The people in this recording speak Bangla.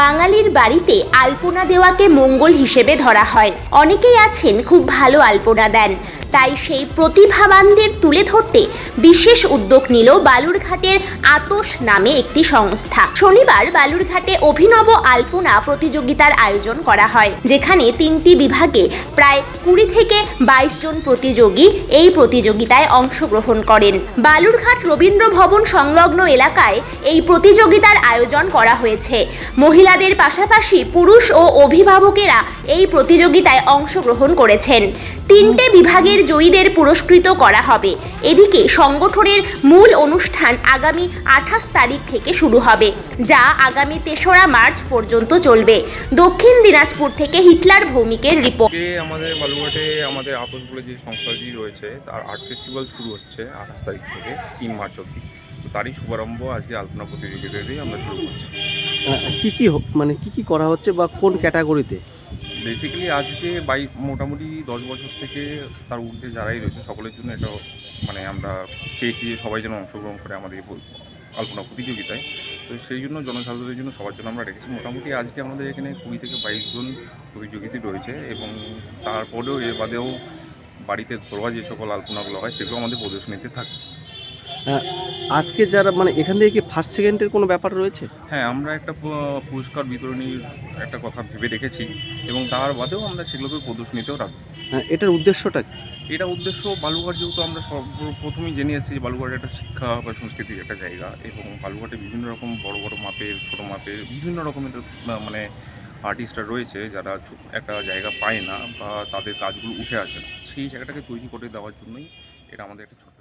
বাঙালির বাড়িতে আলপনা দেওয়াকে মঙ্গল হিসেবে ধরা হয়। অনেকেই আছেন খুব ভালো আলপনা দেন। তাই সেই প্রতিভাবানদের তুলে ধরতে বিশেষ উদ্যোগ নিল বালুরঘাটের আতোষ নামে একটি সংস্থা। শনিবার বালুরঘাটে অভিনব আলপনা প্রতিযোগিতার আয়োজন করা হয়, যেখানে তিনটি বিভাগে প্রায় কুড়ি থেকে বাইশ জন প্রতিযোগী এই প্রতিযোগিতায় অংশগ্রহণ করেন। বালুরঘাট রবীন্দ্র ভবন সংলগ্ন এলাকায় এই প্রতিযোগিতার আয়োজন করা হয়েছে। মহিলাদের পাশাপাশি পুরুষ ও অভিভাবকেরা এই প্রতিযোগিতায় অংশগ্রহণ করেছেন। তিনটে বিভাগের জয়ীদের পুরস্কৃত করা হবে। এদিকে সংগঠনের মূল অনুষ্ঠান আগামী আঠাশ তারিখ থেকে শুরু হবে যা আগামী তেসরা মার্চ পর্যন্ত চলবে। দক্ষিণ দিনাজপুর থেকে হিটলার ভৌমিকের রিপোর্ট। আমাদের বালুঘাটে আমাদের আতস বলে যে সংস্থাটি রয়েছে তার আর্ট ফেস্টিভ্যাল শুরু হচ্ছে আঠাশ তারিখ থেকে তিন মার্চ অবধি। তো তারই শুভারম্ভ আজকে আলপনা প্রতিযোগিতা দিয়ে আমরা শুরু করছি। কি কি মানে কি কি করা হচ্ছে বা কোন ক্যাটাগরিতে? বেসিক্যালি আজকে বাই মোটামুটি দশ বছর থেকে তার ঊর্ধ্বে যারাই রয়েছে, সকলের জন্য এটা মানে আমরা চেয়েছি যে সবাই যেন অংশগ্রহণ করে আমাদের আলপনা প্রতিযোগিতায়। তো সেই জন্য জনসাধারণের জন্য সবার জন্য আমরা রেখেছি। মোটামুটি আজকে আমাদের এখানে কুড়ি থেকে বাইশ জন প্রতিযোগিতা রয়েছে এবং তারপরেও এর বাদেও বাড়িতে ঘরোয়া যে সকল আলপনাগুলো হয়, সেগুলো আমাদের প্রদর্শনীতে থাকে। আজকে যারা মানে এখান থেকে কি ফার্স্ট সেকেন্ডের কোনো ব্যাপার রয়েছে? হ্যাঁ আমরা একটা পুরস্কার বিতরণীর একটা কথা ভেবে রেখেছি এবং তার বাদেও আমরা সেগুলোকে প্রদর্শনীতেও রাখব। আহ, এটার উদ্দেশ্যটা কি? এটা উদ্দেশ্য বালুঘাট যেহেতু আমরা সর্বপ্রথমেই জেনে এসেছি যে বালুঘাট একটা শিক্ষা বা সংস্কৃতির একটা জায়গা এবং বালুঘাটে বিভিন্ন রকম বড় বড় মাপের ছোট মাপের বিভিন্ন রকমের মানে আর্টিস্টরা রয়েছে যারা একটা জায়গা পায় না বা তাদের কাজগুলো উঠে আসে না। সেই জায়গাটাকে তৈরি করে দেওয়ার জন্যই এটা আমাদের একটা ছোট্ট